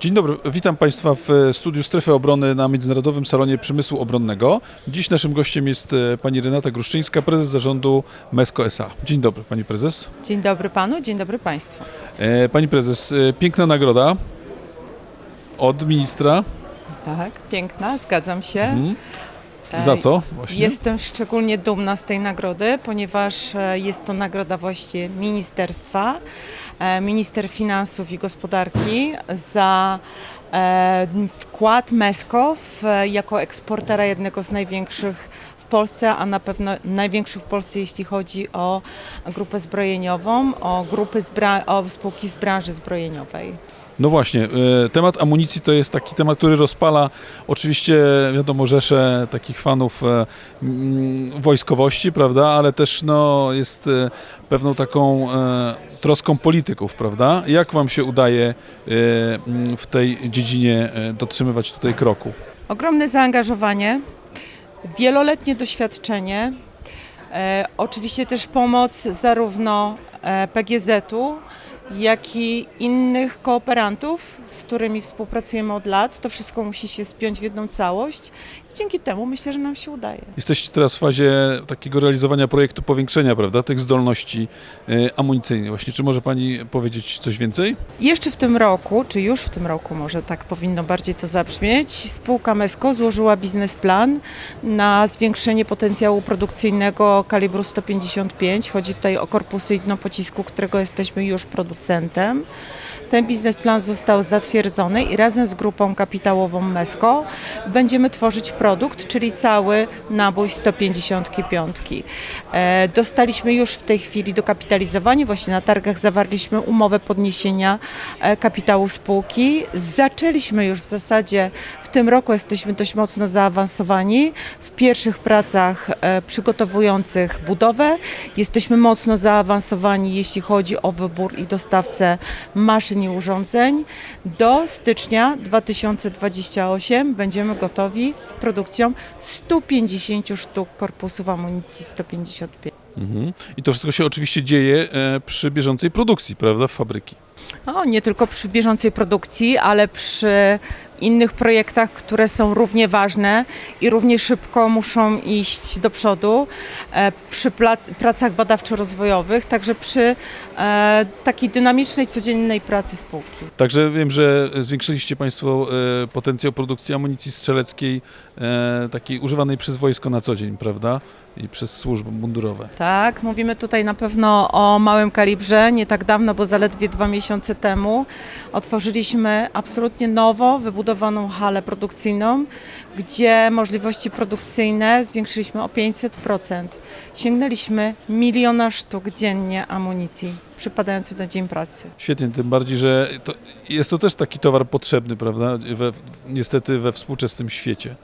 Dzień dobry, witam Państwa w e, studiu Strefy Obrony na Międzynarodowym Salonie Przemysłu Obronnego. Dziś naszym gościem jest e, pani Renata Gruszczyńska, prezes zarządu MESCO S.A. Dzień dobry Pani Prezes. Dzień dobry panu, dzień dobry państwu. E, Pani Prezes, piękna nagroda od ministra. Tak, piękna, zgadzam się. Mhm. Za co właśnie? Jestem szczególnie dumna z tej nagrody, ponieważ e, jest to nagroda właściwie ministerstwa, e, minister finansów i gospodarki za e, wkład MESCO w, jako eksportera jednego z największych w Polsce, a na pewno największych w Polsce, jeśli chodzi o grupę zbrojeniową, o grupy o spółki z branży zbrojeniowej. No właśnie, e, temat amunicji to jest taki temat, który rozpala oczywiście, wiadomo, rzesze takich fanów e, mm, wojskowości, prawda, ale też no, jest e, pewną taką troską polityków, prawda? Jak Wam się udaje mm, w tej dziedzinie dotrzymywać tutaj kroku? Ogromne zaangażowanie, wieloletnie doświadczenie, oczywiście też pomoc zarówno PGZ-u, jak i innych kooperantów, z którymi współpracujemy od lat. To wszystko musi się spiąć w jedną całość i dzięki temu myślę, że nam się udaje. Jesteście teraz w fazie takiego realizowania projektu powiększenia, prawda, tych zdolności e, amunicyjnych. Właśnie, czy może Pani powiedzieć coś więcej? Jeszcze w tym roku, czy już w tym roku może tak powinno bardziej to zabrzmieć, spółka MESCO złożyła biznesplan na zwiększenie potencjału produkcyjnego kalibru 155. Chodzi tutaj o korpusy jednopocisku, którego jesteśmy już producentem. producentem, Ten biznesplan został zatwierdzony i razem z grupą kapitałową MESCO będziemy tworzyć produkt, czyli cały nabój 155. E, Dostaliśmy już w tej chwili dokapitalizowanie, właśnie na targach zawarliśmy umowę podniesienia e, kapitału spółki. Zaczęliśmy już w zasadzie w tym roku, jesteśmy dość mocno zaawansowani w pierwszych pracach e, przygotowujących budowę. Jesteśmy mocno zaawansowani, jeśli chodzi o wybór i dostawcę maszyn urządzeń. Do stycznia 2028 będziemy gotowi z produkcją 150 sztuk korpusów amunicji 155. Mhm. I to wszystko się oczywiście dzieje e, przy bieżącej produkcji, prawda, w fabryki. No, nie tylko przy bieżącej produkcji, ale przy innych projektach, które są równie ważne i równie szybko muszą iść do przodu, e, przy pracach badawczo-rozwojowych, także przy e, takiej dynamicznej, codziennej pracy spółki. Także wiem, że zwiększyliście Państwo e, potencjał produkcji amunicji strzeleckiej, takiej używanej przez wojsko na co dzień, prawda? I przez służby mundurowe. Tak, mówimy tutaj na pewno o małym kalibrze. Nie tak dawno, bo zaledwie dwa miesiące temu otworzyliśmy absolutnie nowo wybudowaną halę produkcyjną, gdzie możliwości produkcyjne zwiększyliśmy o 500%. Sięgnęliśmy miliona sztuk dziennie amunicji przypadającej na dzień pracy. Świetnie, tym bardziej, że to, jest to też taki towar potrzebny, prawda? We, niestety we współczesnym świecie.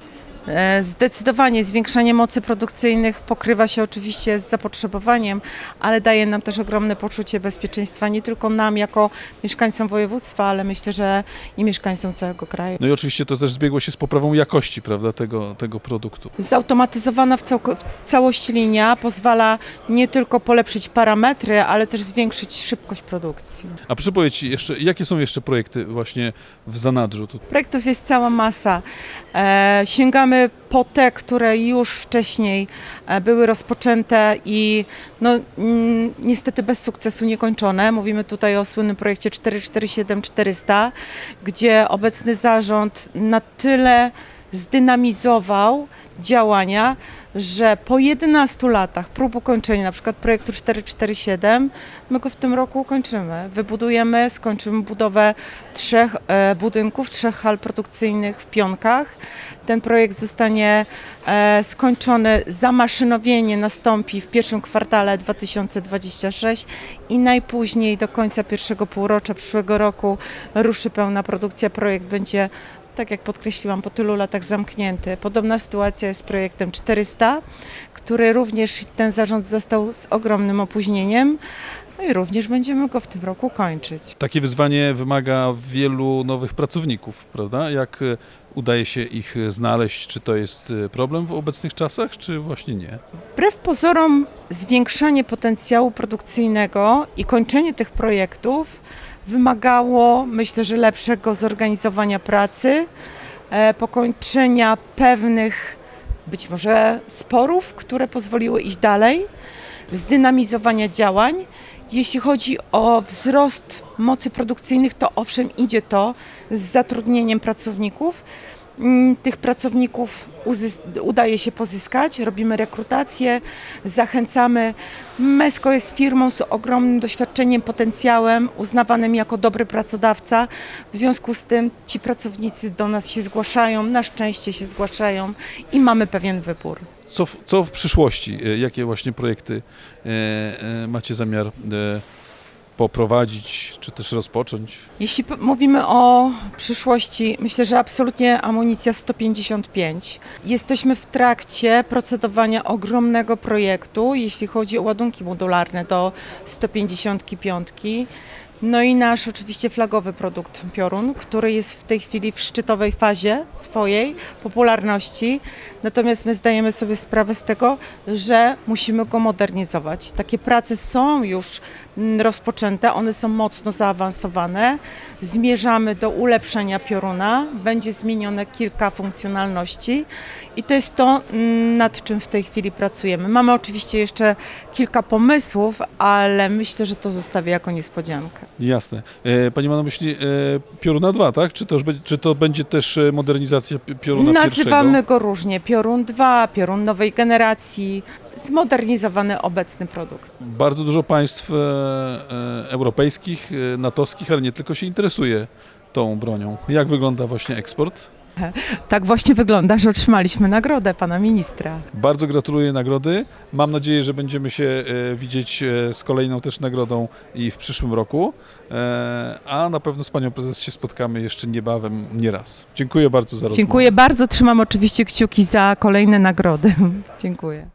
E, Zdecydowanie zwiększanie mocy produkcyjnych pokrywa się oczywiście z zapotrzebowaniem, ale daje nam też ogromne poczucie bezpieczeństwa, nie tylko nam jako mieszkańcom województwa, ale myślę, że i mieszkańcom całego kraju. No i oczywiście to też zbiegło się z poprawą jakości, prawda, tego, tego produktu. Zautomatyzowana w, całko- w całości linia pozwala nie tylko polepszyć parametry, ale też zwiększyć szybkość produkcji. A proszę powiedzieć jeszcze, jakie są jeszcze projekty właśnie w zanadrzu? Projektów jest cała masa. E, sięgamy po te, które już wcześniej e, były rozpoczęte i no, mm, niestety bez sukcesu niekończone. Mówimy tutaj o słynnym projekcie 447-400, gdzie obecny zarząd na tyle zdynamizował działania, że po 11 latach prób ukończenia przykład projektu 447 my go w tym roku ukończymy. Wybudujemy, skończymy budowę trzech e, budynków, trzech hal produkcyjnych w Pionkach. Ten projekt zostanie e, skończony, zamaszynowienie nastąpi w pierwszym kwartale 2026 i najpóźniej do końca pierwszego półrocza przyszłego roku ruszy pełna produkcja. Projekt będzie tak jak podkreśliłam, po tylu latach zamknięty. Podobna sytuacja jest z projektem 400, który również ten zarząd został z ogromnym opóźnieniem. No i również będziemy go w tym roku kończyć. Takie wyzwanie wymaga wielu nowych pracowników, prawda? Jak e, udaje się ich e, znaleźć? Czy to jest e, problem w obecnych czasach, czy właśnie nie? Wbrew pozorom, zwiększanie potencjału produkcyjnego i kończenie tych projektów wymagało, myślę, że lepszego zorganizowania pracy, e, pokończenia pewnych być może sporów, które pozwoliły iść dalej, zdynamizowania działań. Jeśli chodzi o wzrost mocy produkcyjnych, to owszem, idzie to z zatrudnieniem pracowników. Mm, Tych pracowników udaje się pozyskać, robimy rekrutację, zachęcamy. Mesko jest firmą z ogromnym doświadczeniem, potencjałem, uznawanym jako dobry pracodawca. W związku z tym ci pracownicy do nas się zgłaszają, na szczęście się zgłaszają i mamy pewien wybór. Co w, co w przyszłości? E, Jakie właśnie projekty e, e, macie zamiar poprowadzić, czy też rozpocząć? Jeśli mówimy o przyszłości, myślę, że absolutnie amunicja 155. Jesteśmy w trakcie procedowania ogromnego projektu, jeśli chodzi o ładunki modularne do 155. No i nasz oczywiście flagowy produkt Piorun, który jest w tej chwili w szczytowej fazie swojej popularności. Natomiast my zdajemy sobie sprawę z tego, że musimy go modernizować. Takie prace są już rozpoczęte, one są mocno zaawansowane. Zmierzamy do ulepszenia pioruna, będzie zmienione kilka funkcjonalności i to jest to, mm, nad czym w tej chwili pracujemy. Mamy oczywiście jeszcze kilka pomysłów, ale myślę, że to zostawię jako niespodziankę. Jasne. E, Pani ma na myśli e, Pioruna 2, tak? Czy to, będzie, czy to będzie też e, modernizacja pi- Pioruna Nazywamy pierwszego? go różnie. Piorun 2, Piorun nowej generacji, zmodernizowany obecny produkt. Bardzo dużo państw e, e, europejskich, e, natowskich, ale nie tylko się interesuje tą bronią. Jak wygląda właśnie eksport? Tak właśnie wygląda, że otrzymaliśmy nagrodę pana ministra. Bardzo gratuluję nagrody. Mam nadzieję, że będziemy się widzieć z kolejną też nagrodą i w przyszłym roku. A na pewno z panią prezes się spotkamy jeszcze niebawem, nie raz. Dziękuję bardzo za rozmowę. Dziękuję bardzo, trzymam oczywiście kciuki za kolejne nagrody. Dziękuję.